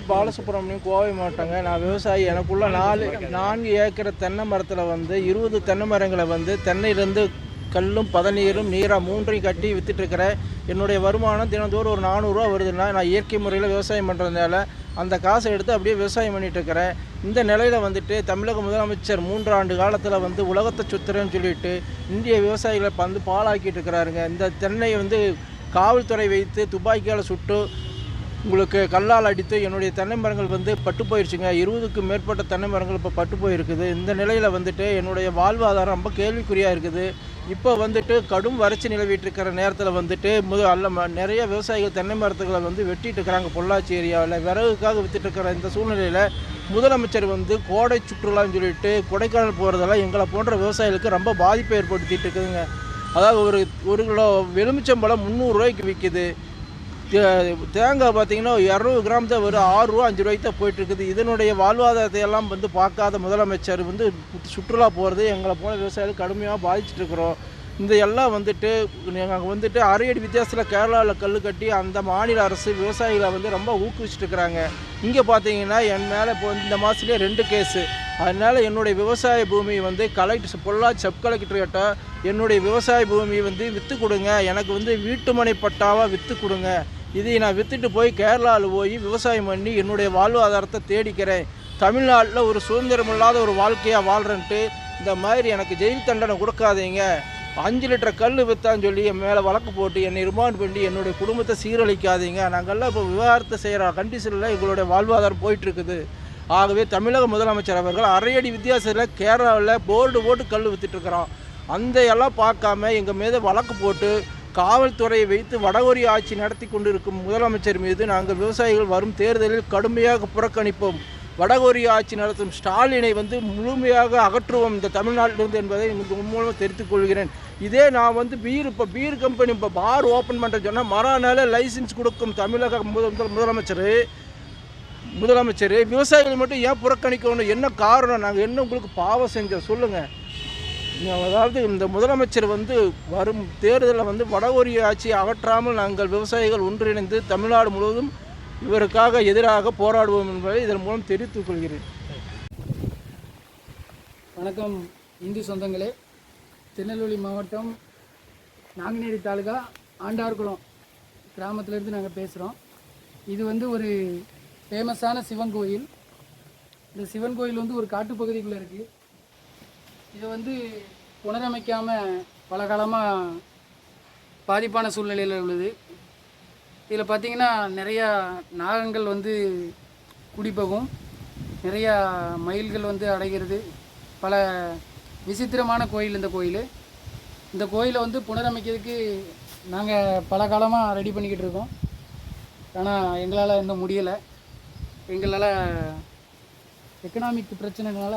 பேர் பாலசுப்ரமணியம் கோவை மாவட்டங்க. நான் விவசாயி. எனக்குள்ள நாலு நான்கு ஏக்கர் தென்னை மரத்தில் வந்து இருபது தென்னை மரங்களை வந்து தென்னையிலேருந்து கல்லும் பதநீரும் நீராக மூன்றையும் கட்டி வித்துட்டு என்னுடைய வருமானம் தினந்தோறும் ஒரு நானூறுரூவா வருதுன்னா நான் இயற்கை முறையில் விவசாயம் பண்ணுறதுனால அந்த காசை எடுத்து அப்படியே விவசாயம் பண்ணிட்டு இருக்கிறேன். இந்த நிலையில் வந்துட்டு தமிழக முதலமைச்சர் மூன்று ஆண்டு காலத்தில் வந்து உலகத்தை சுத்துறேன்னு சொல்லிட்டு இந்திய விவசாயிகளை வந்து பாழாக்கிட்டு இருக்கிறாருங்க. இந்த தென்னை வந்து காவல்துறை வைத்து துப்பாக்கியால் சுட்டு உங்களுக்கு கல்லால் அடித்து என்னுடைய தென்னை மரங்கள் வந்து பட்டு போயிடுச்சுங்க இருபதுக்கும் மேற்பட்ட தென்னை மரங்கள் இப்போ பட்டு போயிருக்குது. இந்த நிலையில் வந்துட்டு என்னுடைய வாழ்வாதாரம் ரொம்ப கேள்விக்குறியாக இருக்குது. இப்போ வந்துட்டு கடும் வறட்சி நிலவிட்டுருக்கிற நேரத்தில் வந்துட்டு முத அல்ல ம- நிறைய விவசாயிகள் தென்னை மரத்துகளை வந்து வெட்டிட்டு இருக்கிறாங்க. பொள்ளாச்சி ஏரியாவில் விறகுக்காக வித்துட்டு இந்த சூழ்நிலையில் முதலமைச்சர் வந்து கோடை சுற்றுலான்னு சொல்லிட்டு கொடைக்கானல் போகிறதெல்லாம் எங்களை போன்ற விவசாயிகளுக்கு ரொம்ப பாதிப்பை ஏற்படுத்திட்டு இருக்குதுங்க. அதாவது ஒரு ஒரு கிலோ எலுமிச்சம்பழம் முந்நூறுரூவாய்க்கு விற்கிது தேங்காய் பார்த்தீங்கன்னா இரநூறு கிராம் தான் வரும் ஆறு ரூபா அஞ்சு ரூபாய்க்கு தான் போயிட்டு இருக்குது இதனுடைய வாழ்வாதாரத்தை எல்லாம் வந்து பார்க்காத முதலமைச்சர் வந்து சுற்றுலா போகிறது எங்களை போல விவசாயிகள் கடுமையாக பாதிச்சுட்டு இருக்கிறோம் இந்த எல்லாம் வந்துட்டு நாங்கள் வந்துட்டு அரையடி வித்தியாசத்தில் கேரளாவில் கல் கட்டி அந்த மாநில அரசு விவசாயிகளை வந்து ரொம்ப ஊக்குவிச்சுட்டு இருக்கிறாங்க இங்கே பார்த்தீங்கன்னா என் மேலே இப்போ இந்த மாதத்துலேயே ரெண்டு கேஸு. அதனால் என்னுடைய விவசாய பூமி வந்து கலெக்டர் பொள்ளாச்சி சப் கலெக்டர் என்னுடைய விவசாய பூமி வந்து விற்று கொடுங்க. எனக்கு வந்து வீட்டுமனை பட்டாவாக விற்று கொடுங்க. இதை நான் விற்றுட்டு போய் கேரளாவில் போய் விவசாயம் பண்ணி என்னுடைய வாழ்வாதாரத்தை தேடிக்கிறேன். தமிழ்நாட்டில் ஒரு சுதந்திரமில்லாத ஒரு வாழ்க்கையாக வாழ்கிறேன்ட்டு இந்த மாதிரி எனக்கு ஜெயில் தண்டனை கொடுக்காதீங்க. அஞ்சு லிட்டர் கல் விற்றான்னு சொல்லி என் மேலே வழக்கு போட்டு என்னை ரிமாண்ட் பண்ணி என்னுடைய குடும்பத்தை சீரழிக்காதீங்க. நாங்கள்லாம் இப்போ விவகாரத்தை செய்கிற கண்டிஷனில் எங்களுடைய வாழ்வாதாரம் போயிட்டுருக்குது. ஆகவே தமிழக முதலமைச்சர் அவர்கள் அரையடி வித்தியாசத்தில் கேரளாவில் போர்டு போட்டு கல் விற்றுட்ருக்குறோம் அந்த எல்லாம் பார்க்காம எங்கள் மீது வழக்கு போட்டு காவல்துறையை வைத்து வடகொரிய ஆட்சி நடத்தி கொண்டிருக்கும் முதலமைச்சர் மீது நாங்கள் விவசாயிகள் வரும் தேர்தலில் கடுமையாக புறக்கணிப்போம். வடகொரிய ஆட்சி நடத்தும் ஸ்டாலினை வந்து முழுமையாக அகற்றுவோம் இந்த தமிழ்நாட்டிலிருந்து என்பதை உங்களுக்கு மூலமாக தெரிவித்துக் கொள்கிறேன். இதே நான் வந்து பீர் இப்போ பீர் கம்பெனி இப்போ பார் ஓப்பன் பண்ணுற சொன்னால் மறுநாளே லைசன்ஸ் கொடுக்கும் தமிழக முதல் முதலமைச்சர். முதலமைச்சர் விவசாயிகள் மட்டும் ஏன் புறக்கணிக்கணும்? என்ன காரணம்? நாங்கள் என்ன உங்களுக்கு பாவம் செஞ்சோம்? சொல்லுங்கள் அதாவது இந்த முதலமைச்சர் வந்து வரும் தேர்தலில் வந்து வடகொரிய ஆட்சியை அகற்றாமல் நாங்கள் விவசாயிகள் ஒன்றிணைந்து தமிழ்நாடு முழுவதும் இவருக்காக எதிராக போராடுவோம் என்பதை இதன் மூலம் தெரிவித்துக் கொள்கிறேன். வணக்கம் இந்து சொந்தங்களே. திருநெல்வேலி மாவட்டம் நாங்குநேரி தாலுகா ஆண்டார்குளம் கிராமத்திலேருந்து நாங்கள் பேசுகிறோம். இது வந்து ஒரு ஃபேமஸான சிவன் கோயில். இந்த சிவன் கோயில் வந்து ஒரு காட்டுப்பகுதிக்குள்ளே இருக்குது. இதை வந்து புனரமைக்காமல் பல காலமாக பாதிப்பான சூழ்நிலையில் உள்ளது. இதில் பார்த்தீங்கன்னா நிறையா நாகங்கள் வந்து குடிப்பகும் நிறையா மயில்கள் வந்து அடைகிறது. பல விசித்திரமான கோயில் இந்த கோயில். இந்த கோயிலை வந்து புனரமைக்கிறதுக்கு நாங்கள் பல காலமாக ரெடி பண்ணிக்கிட்டு இருக்கோம். ஆனால் எங்களால் இன்னும் முடியலை. எங்களால் எக்கனாமிக் பிரச்சனைனால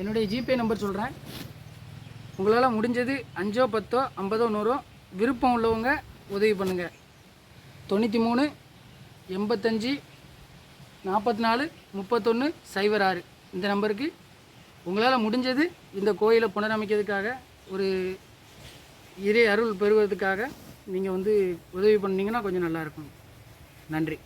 என்னுடைய ஜிபே நம்பர் சொல்கிறேன் உங்களால் முடிஞ்சது அஞ்சோ பத்தோ ஐம்பதோ நூறோ விருப்பம் உள்ளவங்க உதவி பண்ணுங்கள் தொண்ணூற்றி மூணு எண்பத்தஞ்சு நாற்பத்தி நாலு முப்பத்தொன்று சைபர் ஆறு. இந்த நம்பருக்கு உங்களால் முடிஞ்சது இந்த கோயிலை புனரமைக்கிறதுக்காக ஒரு இறை அருள் பெறுவதற்காக நீங்கள் வந்து உதவி பண்ணிங்கன்னா கொஞ்சம் நல்லாயிருக்கும் நன்றி.